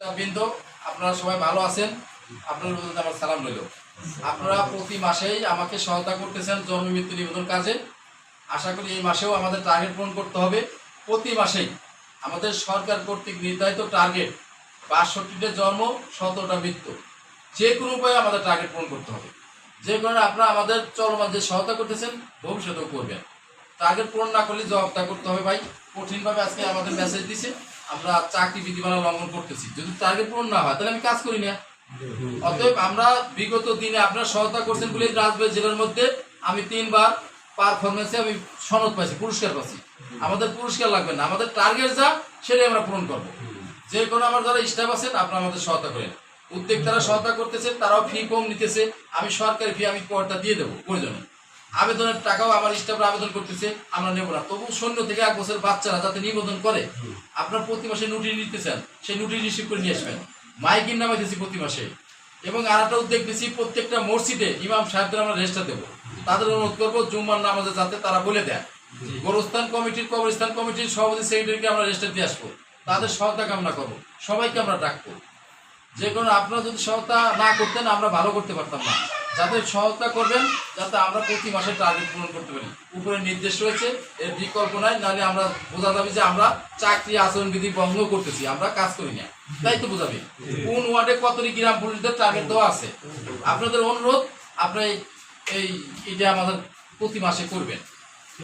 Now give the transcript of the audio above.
বৃন্দ, আপনারা সবাই ভালো আছেন। আপনার আমার সালাম রইল। আপনারা প্রতি মাসেই আমাকে সহায়তা করতেছেন জন্ম মৃত্যু নিবেদন কাজে। আশা করি এই মাসেও আমাদের টার্গেট পূরণ করতে হবে। প্রতি মাসেই আমাদের সরকার কর্তৃক নির্ধারিত টার্গেট বাষট্টিটা জন্ম, সতেরোটা মৃত্যু। যে কোনো উপায়ে আমাদের টার্গেট পূরণ করতে হবে। যে কারণে আপনারা আমাদের চলমান যে সহায়তা করতেছেন, ভবিষ্যতেও করবেন। টার্গেট পূরণ না করলে জবাবটা করতে হবে ভাই। কঠিনভাবে আজকে আমাদের মেসেজ দিছে। আমরা চাকরি বিধিমালা লঙ্ঘন করতেছি। যদি টার্গেট পূরণ না হয়, তাহলে আমি কাজ করি না। অতএব আমরা বিগত দিনে আপনারা সহায়তা করছেন বলে রাজবাড়ী জেলার মধ্যে আমি তিনবার পারফরমেন্সে আমি সনদ পাইছি, পুরস্কার পাচ্ছি আমাদের পুরস্কার লাগবে না। আমাদের টার্গেট যা, সেটাই আমরা পূরণ করব। যে কোনো আমার যারা স্টাফ আছেন, আপনারা আমাদের সহায়তা করেন। উদ্যোক্তারা সহায়তা করতেছে, তারাও ফি কম নিতেছে। আমি সরকারি ফি আমি পরটা দিয়ে দেবো প্রয়োজনে। আবেদনের টাকাও আমার স্টাফরা আবেদন করতেছে আমরা নেব না। তবু সৈন্য থেকে এক বছর বাচ্চারা যাতে নিবেদন করে আপনার প্রতি মাসে নোটিশ নিতেছেন সেই নোটিশ রিসিভ করে নিয়ে আসবেন। মাইকিন নামে দিয়েছি প্রতি মাসে। এবং আর একটা উদ্যোগ দিচ্ছি প্রত্যেকটা মসজিদে ইমাম সাহেবদের আমরা রেজিস্টার দেবো। তাদের অনুরোধ করব জুম্মার নামাজে যাতে তারা বলে দেন। গোরস্থান কমিটির কবরস্থান কমিটির সভাপতি সেক্রেটারিকে আমরা রেজিস্টার দিয়ে আসব। তাদের সহায়তা কামনা করব সবাইকে আমরা ডাকবো। যে কোনো আপনারা যদি সহায়তা না করতেন, আমরা ভালো করতে পারতাম না। যাতে সহায়তা করবেন, যাতে আমরা প্রতি মাসে টার্গেট পূরণ করতে পারি। উপরে নির্দেশ রয়েছে, এর বিকল্প নাই, নাহলে আমরা বোঝা যাবে যে আমরা চাকরি আচরণবিধি ভঙ্গ করতেছি, আমরা কাজ করি না। তাই তো বোঝাবে। কোন ওয়ার্ডে কতটি গ্রাম পুলিশদের টার্গেট দেওয়া আছে? আপনাদের অনুরোধ, আপনার এই, এটা আমাদের প্রতি মাসে করবেন।